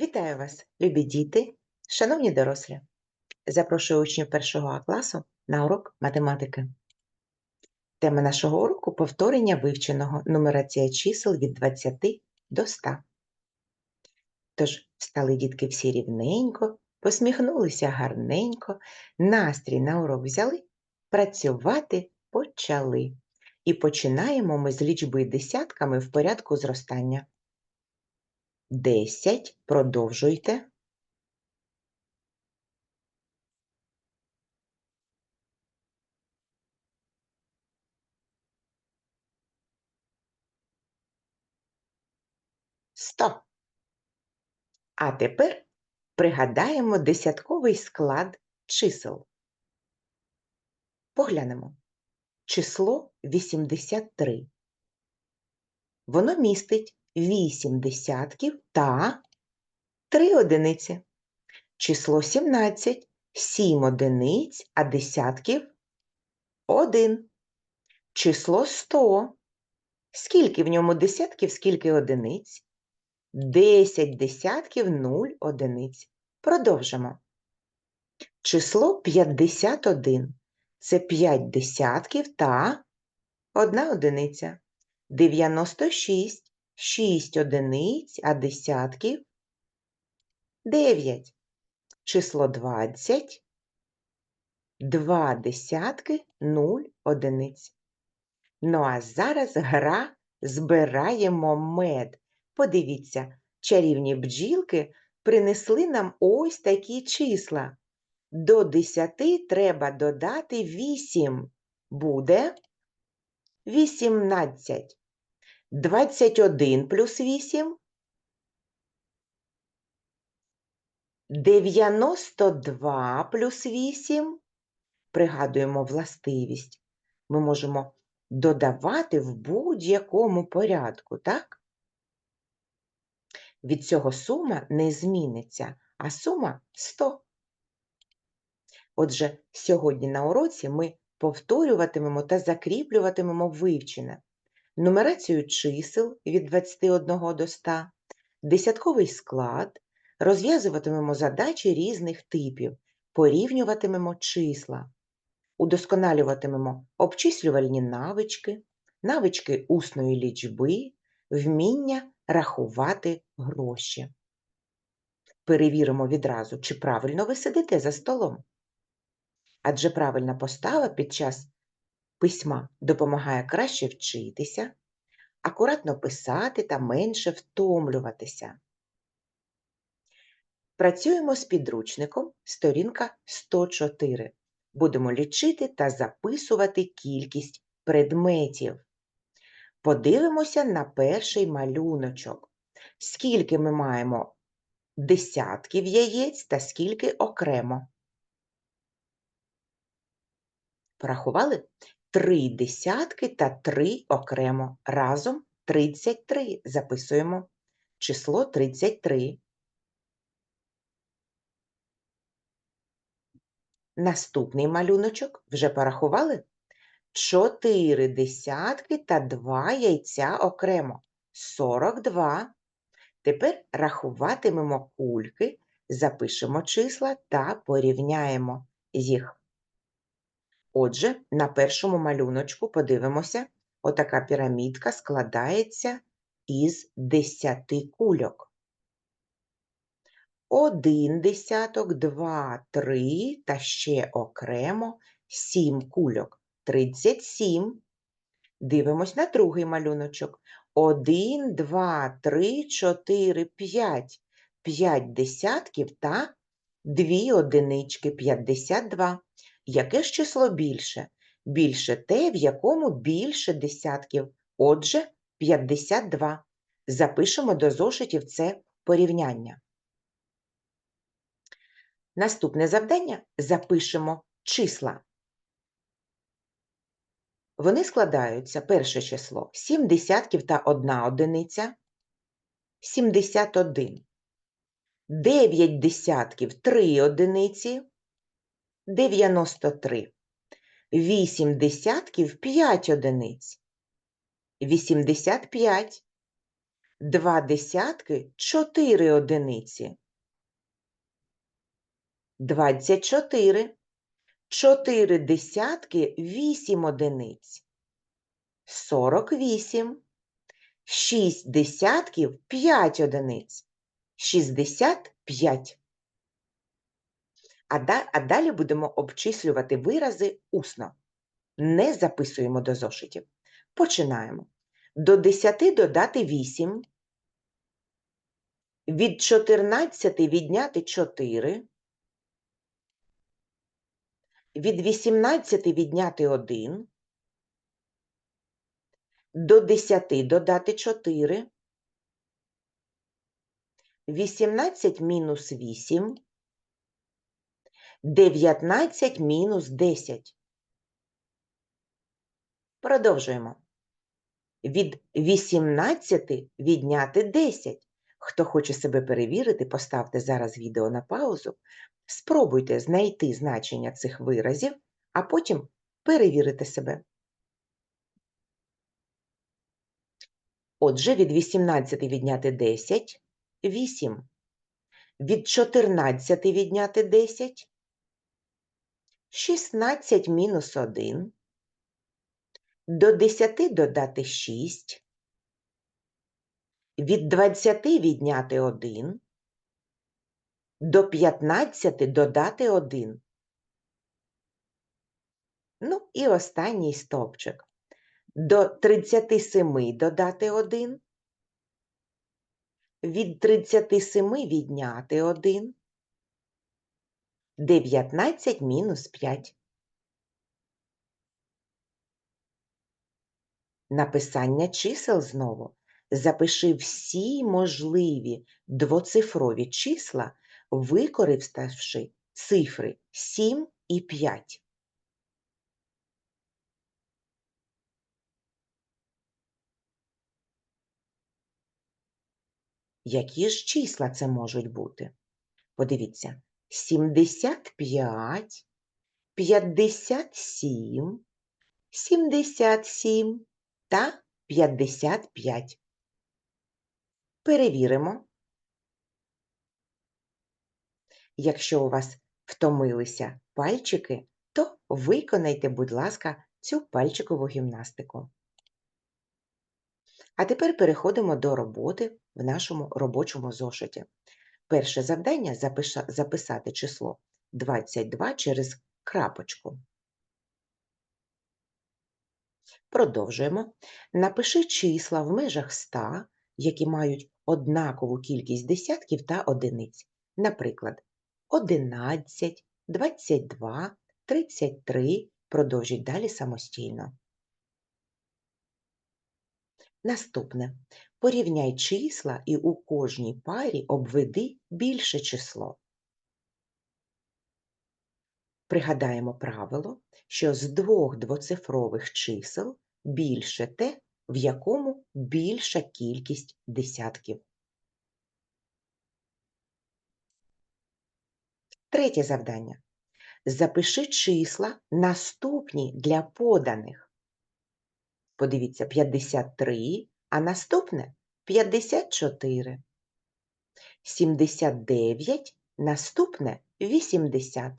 Вітаю вас, любі діти, шановні дорослі. Запрошую учнів першого А класу на урок математики. Тема нашого уроку повторення вивченого нумерація чисел від 20 до 100. Тож встали дітки всі рівненько, посміхнулися гарненько, настрій на урок взяли, працювати почали. І починаємо ми з лічби десятками в порядку зростання. 10. Продовжуйте. Сто. А тепер пригадаємо десятковий склад чисел. Поглянемо. Число 83. Воно містить 8 десятків та 3 одиниці. Число 17 – 7 одиниць, а десятків – 1. Число 100 – скільки в ньому десятків, скільки одиниць? 10 десятків – 0 одиниць. Продовжимо. Число 51 – це 5 десятків та 1 одиниця. 96 – 6 одиниць, а десятків – 9. Число 20 – 2 десятки, 0 одиниць. Ну а зараз гра «Збираємо мед». Подивіться, чарівні бджілки принесли нам ось такі числа. До 10 треба додати 8. Буде 18. 21 плюс 8 92 плюс 8. Пригадуємо властивість. Ми можемо додавати в будь-якому порядку, так? Від цього сума не зміниться, а сума 100. Отже, сьогодні на уроці ми повторюватимемо та закріплюватимемо вивчене нумерацію чисел від 21 до 100, десятковий склад, розв'язуватимемо задачі різних типів, порівнюватимемо числа, удосконалюватимемо обчислювальні навички, навички усної лічби, вміння рахувати гроші. Перевіримо відразу, чи правильно ви сидите за столом. Адже правильна постава під час письма допомагає краще вчитися, акуратно писати та менше втомлюватися. Працюємо з підручником сторінка 104. Будемо лічити та записувати кількість предметів. Подивимося на перший малюночок. Скільки ми маємо десятків яєць та скільки окремо. Порахували? Три десятки та три окремо. Разом 33. Записуємо число 33. Наступний малюночок вже порахували? Чотири десятки та два яйця окремо. 42. Тепер рахуватимемо кульки, запишемо числа та порівняємо їх. Отже, на першому малюночку подивимося, отака пірамідка складається із 10 кульок. Один десяток, два, три та ще окремо сім кульок. 37. Дивимось на другий малюночок. Один, два, три, чотири, п'ять. П'ять десятків та дві одинички 52. Яке ж число більше? Більше те, в якому більше десятків. Отже, 52. Запишемо до зошитів це порівняння. Наступне завдання запишемо числа. Вони складаються перше число 7 десятків та 1 одиниця 71. 9 десятків 3 одиниці 93. 8 десятків 5 одиниць 85. Два десятки – чотири одиниці. Двадцять чотири. Чотири десятки – вісім одиниць. Сорок вісім. Шість десятків – п'ять одиниць. Шістдесят п'ять. А, да- а далі будемо обчислювати вирази усно. Не записуємо до зошитів. Починаємо. До 10 додати 8. Від 14 відняти 4. Від 18 відняти 1. До 10 додати 4. 18 мінус 8. 19 мінус 10. Продовжуємо. Від 18 відняти 10. Хто хоче себе перевірити, поставте зараз відео на паузу. Спробуйте знайти значення цих виразів, а потім перевірити себе. Отже, від 18 відняти 10 – 8. Від 14 відняти 10 – 16 мінус 1. До 10 додати 6. Від 20 відняти 1. До 15 додати 1. Ну і останній стовпчик. До 37 додати 1. Від 37 відняти 1. 19 мінус 5. Написання чисел знову. Запиши всі можливі двоцифрові числа, використавши цифри 7 і 5. Які ж числа це можуть бути? Подивіться, 75, 57, 77 та 55. Перевіримо. Якщо у вас втомилися пальчики, то виконайте, будь ласка, цю пальчикову гімнастику. А тепер переходимо до роботи в нашому робочому зошиті. Перше завдання записати число 22 через крапочку. Продовжуємо. Напиши числа в межах 100, які мають однакову кількість десятків та одиниць. Наприклад, 11, 22, 33. Продовжіть далі самостійно. Наступне. Порівняй числа і у кожній парі обведи більше число. Пригадаємо правило, що з двох двоцифрових чисел більше те, в якому більша кількість десятків. Третє завдання. Запиши числа наступні для поданих. Подивіться, 53, а наступне 54. 79, наступне 80.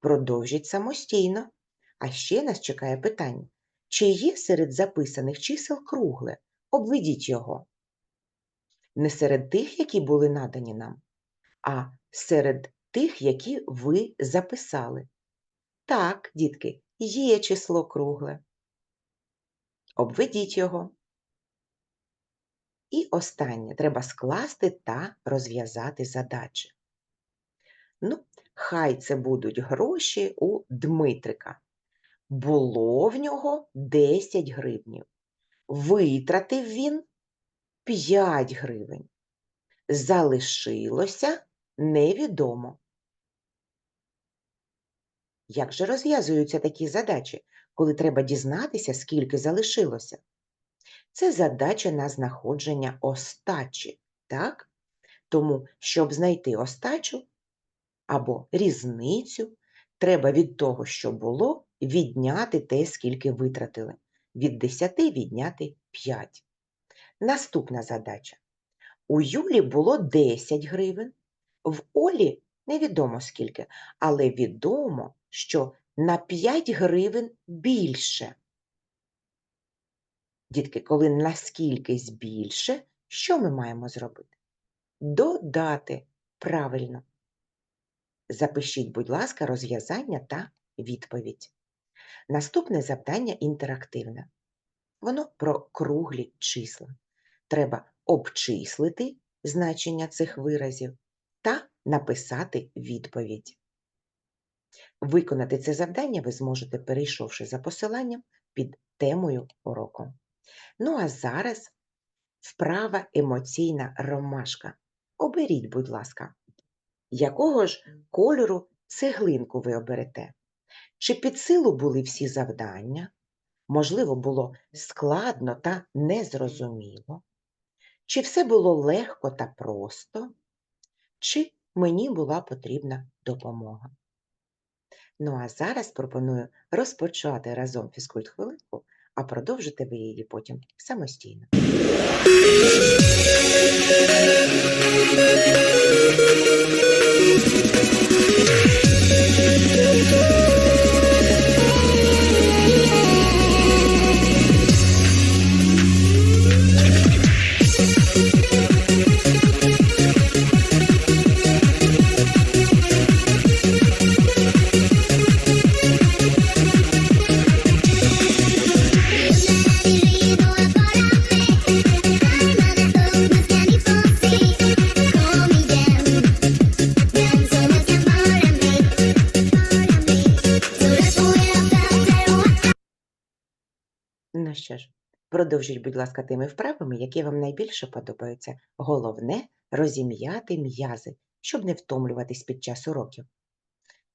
Продовжіть самостійно. А ще нас чекає питання. Чи є серед записаних чисел кругле? Обведіть його. Не серед тих, які були надані нам, а серед тих, які ви записали. Так, дітки, є число кругле. Обведіть його. І останнє треба скласти та розв'язати задачі. Ну, хай це будуть гроші у Дмитрика. Було в нього 10 гривнів. Витратив він 5 гривень. Залишилося невідомо. Як же розв'язуються такі задачі, коли треба дізнатися, скільки залишилося? Це задача на знаходження остачі, так? Тому, щоб знайти остачу або різницю, треба від того, що було, відняти те, скільки витратили. Від 10 відняти 5. Наступна задача. У Юлі було 10 гривень, в Олі невідомо скільки, але відомо, що на 5 гривень більше. Дітки, коли наскількись більше, що ми маємо зробити? Додати правильно. Запишіть, будь ласка, розв'язання та відповідь. Наступне завдання інтерактивне. Воно про круглі числа. Треба обчислити значення цих виразів та написати відповідь. Виконати це завдання ви зможете, перейшовши за посиланням під темою уроку. Ну а зараз вправа емоційна ромашка. Оберіть, будь ласка, якого ж кольору цеглинку ви оберете? Чи під силу були всі завдання? Можливо, було складно та незрозуміло? Чи все було легко та просто? Чи мені була потрібна допомога? Ну а зараз пропоную розпочати разом фізкульт-хвилинку, а продовжите ви її потім самостійно. Ну що ж, продовжіть, будь ласка, тими вправами, які вам найбільше подобаються. Головне розім'яти м'язи, щоб не втомлюватись під час уроків.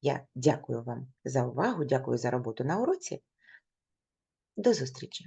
Я дякую вам за увагу, дякую за роботу на уроці. До зустрічі!